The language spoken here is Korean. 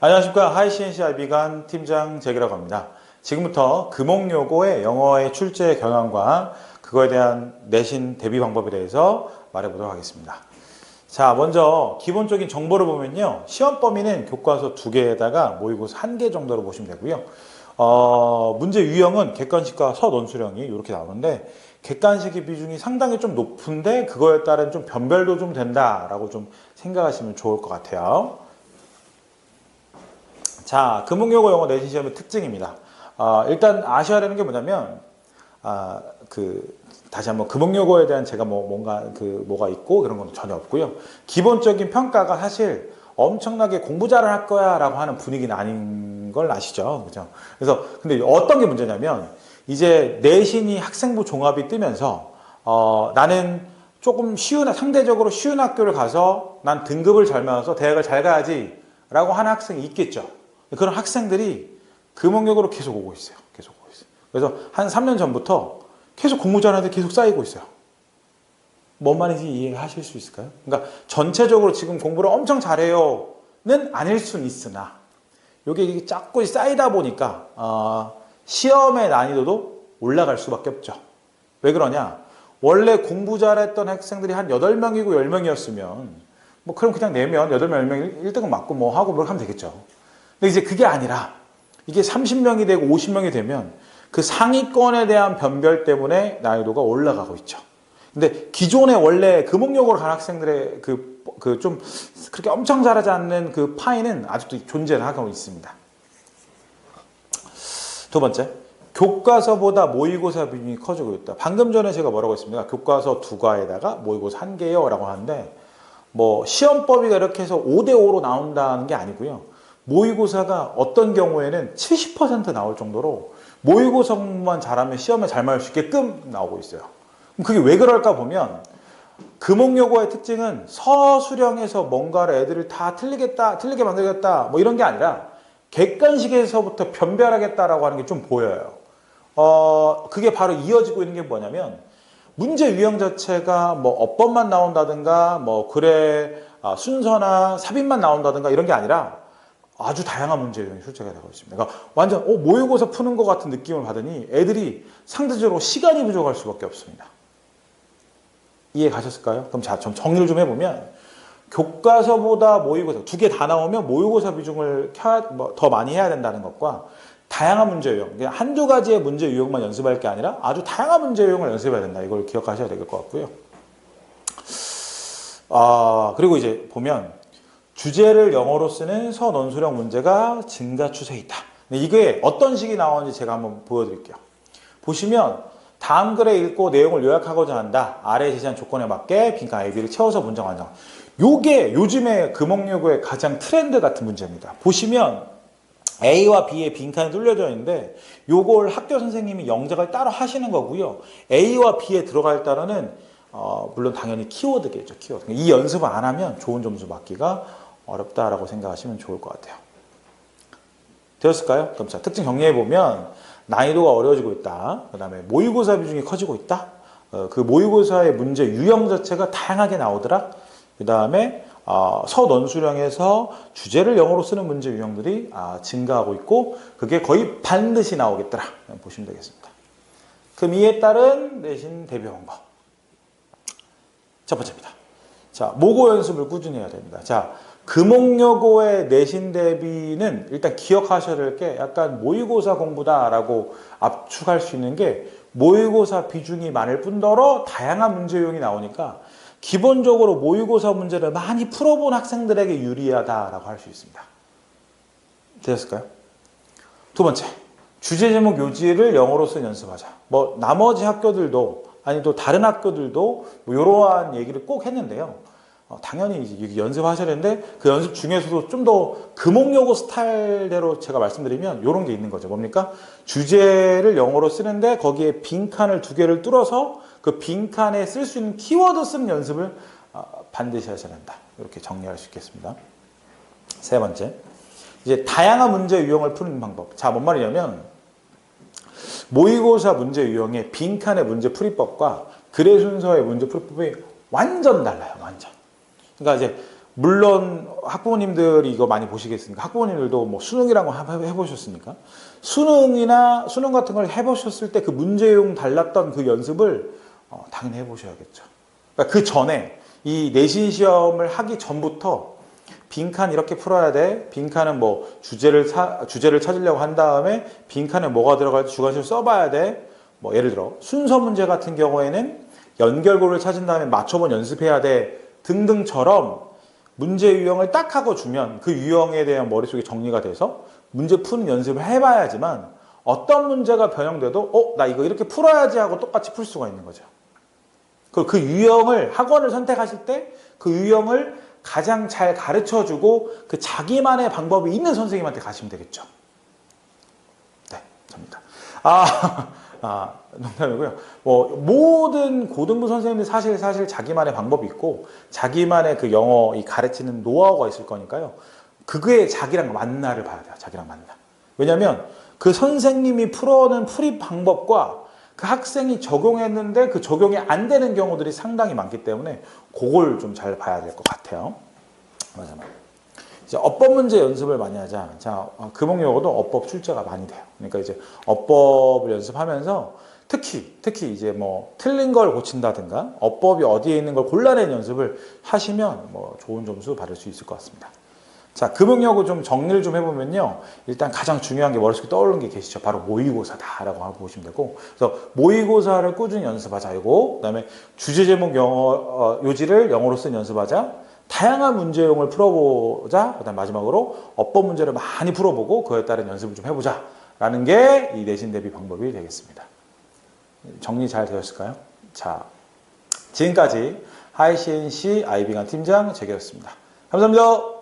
안녕하십니까 하이CNCI 비간 팀장 잭이라고 합니다. 지금부터 금옥요고의 영어의 출제 경향과 그거에 대한 내신 대비 방법에 대해서 말해보도록 하겠습니다. 자, 먼저 기본적인 정보를 보면요. 시험 범위는 교과서 두 개에다가 모의고사 한 개 정도로 보시면 되고요. 어, 문제 유형은 객관식과 서논수령이 이렇게 나오는데 객관식의 비중이 상당히 좀 높은데 그거에 따른 좀 변별도 좀 된다라고 좀 생각하시면 좋을 것 같아요. 자, 금융요고 영어 내신 시험의 특징입니다. 어, 일단 아셔야 되는 게 뭐냐면, 아, 그, 다시 한번 금융요고에 대한 제가 뭐 뭔가 그 뭐가 있고 그런 건 전혀 없고요. 기본적인 평가가 사실 엄청나게 공부 잘을 할 거야 라고 하는 분위기는 아닌 걸 아시죠? 그죠? 그래서 근데 어떤 게 문제냐면, 이제 내신이 학생부 종합이 뜨면서, 어, 나는 조금 쉬운, 상대적으로 쉬운 학교를 가서 난 등급을 잘 맞아서 대학을 잘 가야지 라고 하는 학생이 있겠죠. 그런 학생들이 금옥역으로 계속 오고 있어요. 계속 오고 있어요. 그래서 한 3년 전부터 계속 잘하는데 계속 쌓이고 있어요. 뭔 말인지 이해하실 수 있을까요? 그러니까 전체적으로 지금 공부를 엄청 잘해요는 아닐 수는 있으나 이게 자꾸 쌓이다 보니까 어, 시험의 난이도도 올라갈 수밖에 없죠. 왜 그러냐? 원래 공부 잘했던 학생들이 한 8명이고 10명이었으면 뭐 그럼 그냥 내면 8명, 10명 1등은 맞고 뭐 하고 뭐 하면 되겠죠. 이제 그게 아니라 이게 30명이 되고 50명이 되면 그 상위권에 대한 변별 때문에 난이도가 올라가고 있죠. 근데 기존에 원래 금옥역으로 간 학생들의 그, 그 좀 그렇게 엄청 잘하지 않는 그 파이는 아직도 존재를 하고 있습니다. 두 번째, 교과서보다 모의고사 비중이 커지고 있다. 방금 전에 제가 뭐라고 했습니까? 교과서 두 과에다가 모의고사 한 개요 라고 하는데 뭐 시험법이가 이렇게 해서 5대5로 나온다는 게 아니고요. 모의고사가 어떤 경우에는 70% 나올 정도로 모의고사 공부만 잘하면 시험에 잘 맞을 수 있게끔 나오고 있어요. 그게 왜 그럴까 보면 금옥요고의 특징은 서수령에서 뭔가를 애들을 다 틀리겠다, 틀리게 만들겠다, 뭐 이런 게 아니라 객관식에서부터 변별하겠다라고 하는 게 좀 보여요. 어, 그게 바로 이어지고 있는 게 뭐냐면 문제 유형 자체가 뭐 어법만 나온다든가 뭐 글의 아, 순서나 삽입만 나온다든가 이런 게 아니라 아주 다양한 문제 유형이 출제가 되고 있습니다. 그러니까 완전 어, 모의고사 푸는 것 같은 느낌을 받으니 애들이 상대적으로 시간이 부족할 수밖에 없습니다. 이해 가셨을까요? 그럼 자, 좀 정리를 좀 해보면 교과서보다 모의고사 두 개 다 나오면 모의고사 비중을 켜야, 뭐, 더 많이 해야 된다는 것과 다양한 문제 유형, 한두 가지의 문제 유형만 연습할 게 아니라 아주 다양한 문제 유형을 연습해야 된다. 이걸 기억하셔야 될 것 같고요. 아, 그리고 이제 보면 주제를 영어로 쓰는 서논술형 문제가 증가 추세에 있다. 이게 어떤 식이 나오는지 제가 한번 보여드릴게요. 보시면 다음 글에 읽고 내용을 요약하고자 한다. 아래 제시한 조건에 맞게 빈칸 A, B를 채워서 문장 완성. 요게 요즘에 금옥요구의 가장 트렌드 같은 문제입니다. 보시면 A와 B의 빈칸이 뚫려져 있는데 요걸 학교 선생님이 영작을 따로 하시는 거고요. A와 B에 들어갈 따르는 어, 물론 당연히 키워드겠죠. 키워드. 이 연습을 안 하면 좋은 점수 받기가 어렵다라고 생각하시면 좋을 것 같아요. 되었을까요? 그럼 자, 특징 정리해 보면 난이도가 어려워지고 있다. 그 다음에 모의고사 비중이 커지고 있다. 어, 그 모의고사의 문제 유형 자체가 다양하게 나오더라. 그 다음에 어, 서논수령에서 주제를 영어로 쓰는 문제 유형들이 아, 증가하고 있고 그게 거의 반드시 나오겠더라. 보시면 되겠습니다. 그럼 이에 따른 내신 대비 방법. 첫 번째입니다. 자, 모고 연습을 꾸준히 해야 됩니다. 자, 금옥여고의 내신 대비는 일단 기억하셔야 될 게 약간 모의고사 공부다라고 압축할 수 있는 게 모의고사 비중이 많을 뿐더러 다양한 문제 유형이 나오니까 기본적으로 모의고사 문제를 많이 풀어본 학생들에게 유리하다라고 할 수 있습니다. 되었을까요? 두 번째, 주제 제목 요지를 영어로 쓴 연습하자. 뭐 나머지 학교들도 아니 또 다른 학교들도 뭐 이러한 얘기를 꼭 했는데요. 어, 당연히 연습하셔야 되는데 그 연습 중에서도 좀 더 금옥요고 스타일대로 제가 말씀드리면 이런 게 있는 거죠. 뭡니까? 주제를 영어로 쓰는데 거기에 빈칸을 두 개를 뚫어서 그 빈칸에 쓸 수 있는 키워드 쓰는 연습을 어, 반드시 하셔야 된다. 이렇게 정리할 수 있겠습니다. 세 번째. 이제 다양한 문제 유형을 푸는 방법. 자, 뭔 말이냐면 모의고사 문제 유형의 빈칸의 문제 풀이법과 글의 순서의 문제 풀이법이 완전 달라요. 완전. 그러니까 이제 물론 학부모님들이 이거 많이 보시겠습니까? 학부모님들도 뭐 수능이라고 해- 해보셨습니까? 수능이나 수능 같은 걸 해보셨을 때 그 문제용 달랐던 그 연습을 어, 당연히 해보셔야겠죠. 그러니까 그 전에 이 내신 시험을 하기 전부터 빈칸 이렇게 풀어야 돼. 빈칸은 뭐 주제를 사- 주제를 찾으려고 한 다음에 빈칸에 뭐가 들어갈지 주관식을 써봐야 돼. 뭐 예를 들어 순서 문제 같은 경우에는 연결고를 찾은 다음에 맞춰본 연습해야 돼 등등처럼 문제 유형을 딱 하고 주면 그 유형에 대한 머릿속에 정리가 돼서 문제 푸는 연습을 해봐야지만 어떤 문제가 변형돼도 어 나 이거 이렇게 풀어야지 하고 똑같이 풀 수가 있는 거죠. 그리고 그 유형을 학원을 선택하실 때 그 유형을 가장 잘 가르쳐 주고 그 자기만의 방법이 있는 선생님한테 가시면 되겠죠. 네, 접니다. 아, 아, 농담이고요. 뭐 모든 고등부 선생님들 사실 사실 자기만의 방법이 있고 자기만의 그 영어 이 가르치는 노하우가 있을 거니까요. 그게 자기랑 맞나를 봐야 돼요. 자기랑 맞나. 왜냐하면 그 선생님이 풀어오는 풀이 방법과 그 학생이 적용했는데 그 적용이 안 되는 경우들이 상당히 많기 때문에 그걸 좀 잘 봐야 될 것 같아요. 맞아, 맞아. 이제 어법 문제 연습을 많이 하자. 자, 어, 금옥여고도 어법 출제가 많이 돼요. 그러니까 이제 어법을 연습하면서 특히 특히 이제 뭐 틀린 걸 고친다든가 어법이 어디에 있는 걸 골라내는 연습을 하시면 뭐 좋은 점수 받을 수 있을 것 같습니다. 자, 금융여고 좀 정리를 좀 해보면요. 일단 가장 중요한 게 머릿속에 떠오르는 게 계시죠. 바로 모의고사다라고 보시면 되고. 그래서 모의고사를 꾸준히 연습하자. 이거. 그 다음에 주제 제목 영어, 어, 요지를 영어로 쓴 연습하자. 다양한 문제용을 풀어보자. 그 다음 마지막으로 어법 문제를 많이 풀어보고 그에 따른 연습을 좀 해보자. 라는 게 이 내신 대비 방법이 되겠습니다. 정리 잘 되었을까요? 자, 지금까지 하이CNC 아이빙한 팀장 재계였습니다. 감사합니다.